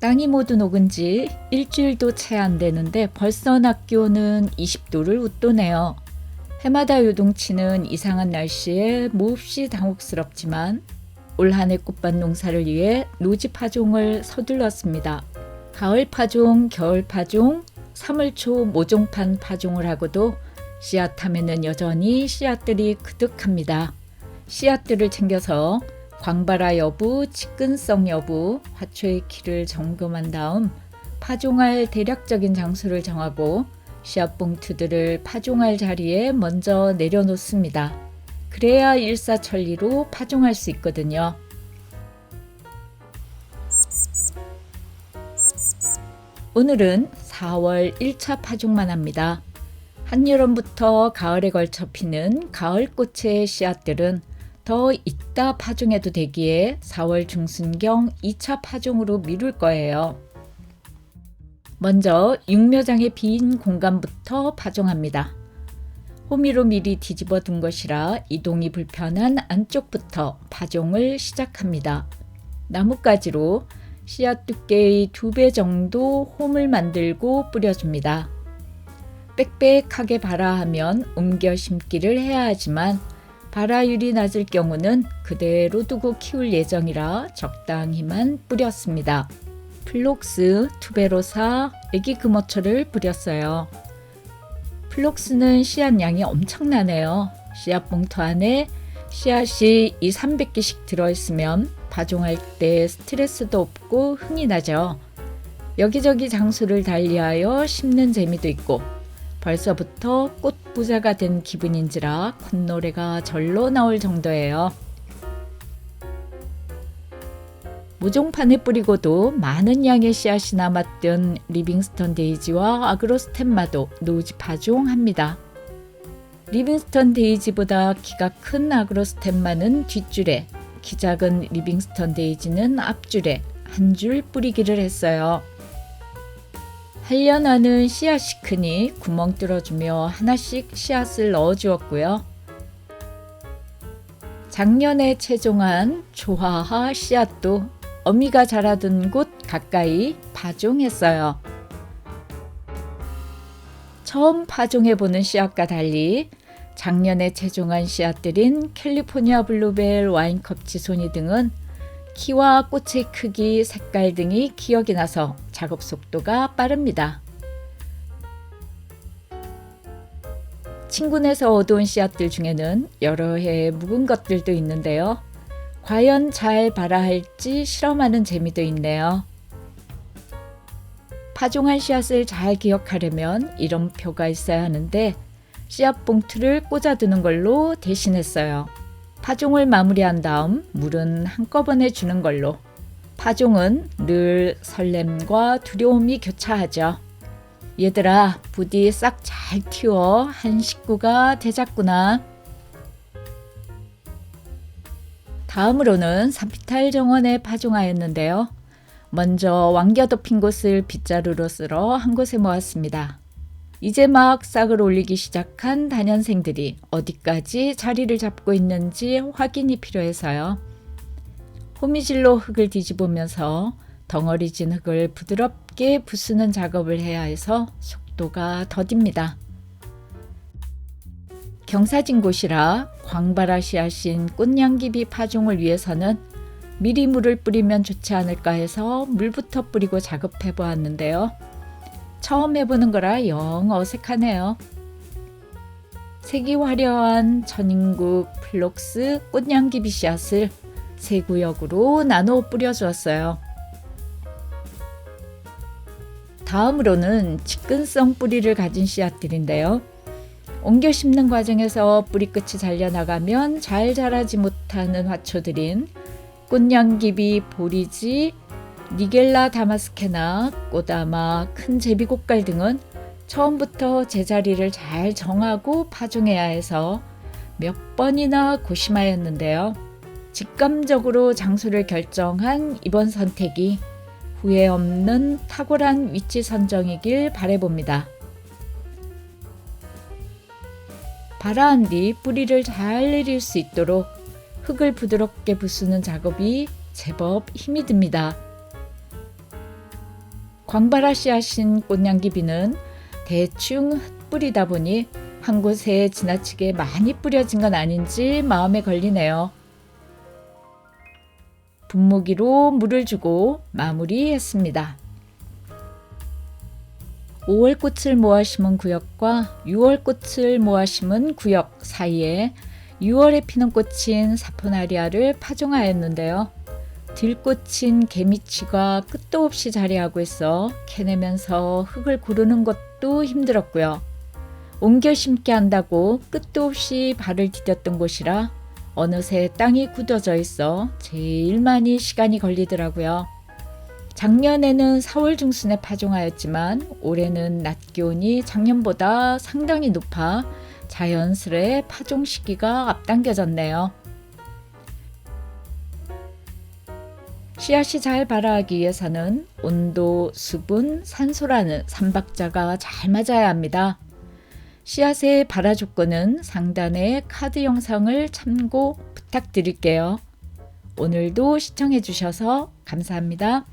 땅이 모두 녹은 지 일주일도 채 안 되는데 벌써 낮 기온은 20도를 웃도네요. 해마다 요동치는 이상한 날씨에 몹시 당혹스럽지만 올 한해 꽃밭 농사를 위해 노지 파종을 서둘렀습니다. 가을 파종, 겨울 파종, 3월 초 모종판 파종을 하고도 씨앗함에는 여전히 씨앗들이 그득합니다. 씨앗들을 챙겨서 광발화 여부, 직근성 여부, 화초의 키를 점검한 다음 파종할 대략적인 장소를 정하고 씨앗 봉투들을 파종할 자리에 먼저 내려놓습니다. 그래야 일사천리로 파종할 수 있거든요. 오늘은 4월 1차 파종만 합니다. 한여름부터 가을에 걸쳐 피는 가을꽃의 씨앗들은 더 이따 파종해도 되기에 4월 중순경 2차 파종으로 미룰 거예요. 먼저 육묘장의 빈 공간부터 파종합니다. 호미로 미리 뒤집어 둔 것이라 이동이 불편한 안쪽부터 파종을 시작합니다. 나뭇가지로 씨앗 두께의 두 배 정도 홈을 만들고 뿌려줍니다. 빽빽하게 발아하면 옮겨 심기를 해야 하지만 발아율이 낮을 경우는 그대로 두고 키울 예정이라 적당히만 뿌렸습니다. 플록스 투베로사 애기 금어초를 뿌렸어요. 플록스는 씨앗 양이 엄청나네요. 씨앗 봉투 안에 씨앗이 2, 300개씩 들어있으면 파종할 때 스트레스도 없고 흥이 나죠. 여기저기 장소를 달리하여 심는 재미도 있고 벌써부터 꽃부자가 된 기분인지라 콧노래가 절로 나올 정도예요. 모종판에 뿌리고도 많은 양의 씨앗이 남았던 리빙스턴 데이지와 아그로스템마도 노지 파종합니다. 리빙스턴 데이지보다 키가 큰 아그로스템마는 뒷줄에, 키 작은 리빙스턴 데이지는 앞줄에 한 줄 뿌리기를 했어요. 한려나는 씨앗이 크니 구멍 뚫어주며 하나씩 씨앗을 넣어주었고요. 작년에 채종한 조화하 씨앗도 어미가 자라던 곳 가까이 파종했어요. 처음 파종해보는 씨앗과 달리 작년에 채종한 씨앗들인 캘리포니아 블루벨, 와인컵 지소니 등은 키와 꽃의 크기, 색깔 등이 기억이 나서 작업 속도가 빠릅니다. 친구네서 얻어온 씨앗들 중에는 여러 해 묵은 것들도 있는데요. 과연 잘 발아 할지 실험하는 재미도 있네요. 파종한 씨앗을 잘 기억하려면 이름표가 있어야 하는데 씨앗 봉투를 꽂아두는 걸로 대신했어요. 파종을 마무리한 다음 물은 한꺼번에 주는 걸로. 파종은 늘 설렘과 두려움이 교차하죠. 얘들아, 부디 싹 잘 튀워 한 식구가 되자꾸나. 다음으로는 산피탈 정원에 파종하였는데요. 먼저 왕겨 덮인 곳을 빗자루로 쓸어 한 곳에 모았습니다. 이제 막 싹을 올리기 시작한 단연생들이 어디까지 자리를 잡고 있는지 확인이 필요해서요. 호미질로 흙을 뒤집으면서 덩어리 진 흙을 부드럽게 부수는 작업을 해야 해서 속도가 더딥니다. 경사진 곳이라 광바라 씨앗인 꽃냥기비 파종을 위해서는 미리 물을 뿌리면 좋지 않을까 해서 물부터 뿌리고 작업해 보았는데요. 처음 해보는 거라 영 어색하네요. 색이 화려한 천인국 플록스 꽃향기비 씨앗을 세 구역으로 나눠 뿌려주었어요. 다음으로는 직근성 뿌리를 가진 씨앗들인데요. 옮겨 심는 과정에서 뿌리 끝이 잘려나가면 잘 자라지 못하는 화초들인 꽃냥기비, 보리지, 니겔라 다마스케나 꼬다마, 큰 제비꽃갈 등은 처음부터 제자리를 잘 정하고 파종해야 해서 몇 번이나 고심하였는데요. 직감적으로 장소를 결정한 이번 선택이 후회 없는 탁월한 위치 선정이길 바래봅니다. 발아한 뒤 뿌리를 잘 내릴 수 있도록 흙을 부드럽게 부수는 작업이 제법 힘이 듭니다. 광발아 씨앗인 꽃냥기비는 대충 흩뿌리다 보니 한 곳에 지나치게 많이 뿌려진 건 아닌지 마음에 걸리네요. 분무기로 물을 주고 마무리했습니다. 5월 꽃을 모아 심은 구역과 6월 꽃을 모아 심은 구역 사이에 6월에 피는 꽃인 사포나리아를 파종하였는데요. 들꽃인 개미치가 끝도 없이 자리하고 있어 캐내면서 흙을 고르는 것도 힘들었고요. 옮겨 심게 한다고 끝도 없이 발을 디뎠던 곳이라 어느새 땅이 굳어져 있어 제일 많이 시간이 걸리더라고요. 작년에는 4월 중순에 파종하였지만 올해는 낮 기온이 작년보다 상당히 높아 자연스레 파종 시기가 앞당겨졌네요. 씨앗이 잘 발아하기 위해서는 온도, 수분, 산소라는 삼박자가 잘 맞아야 합니다. 씨앗의 발화 조건은 상단의 카드 영상을 참고 부탁드릴게요. 오늘도 시청해 주셔서 감사합니다.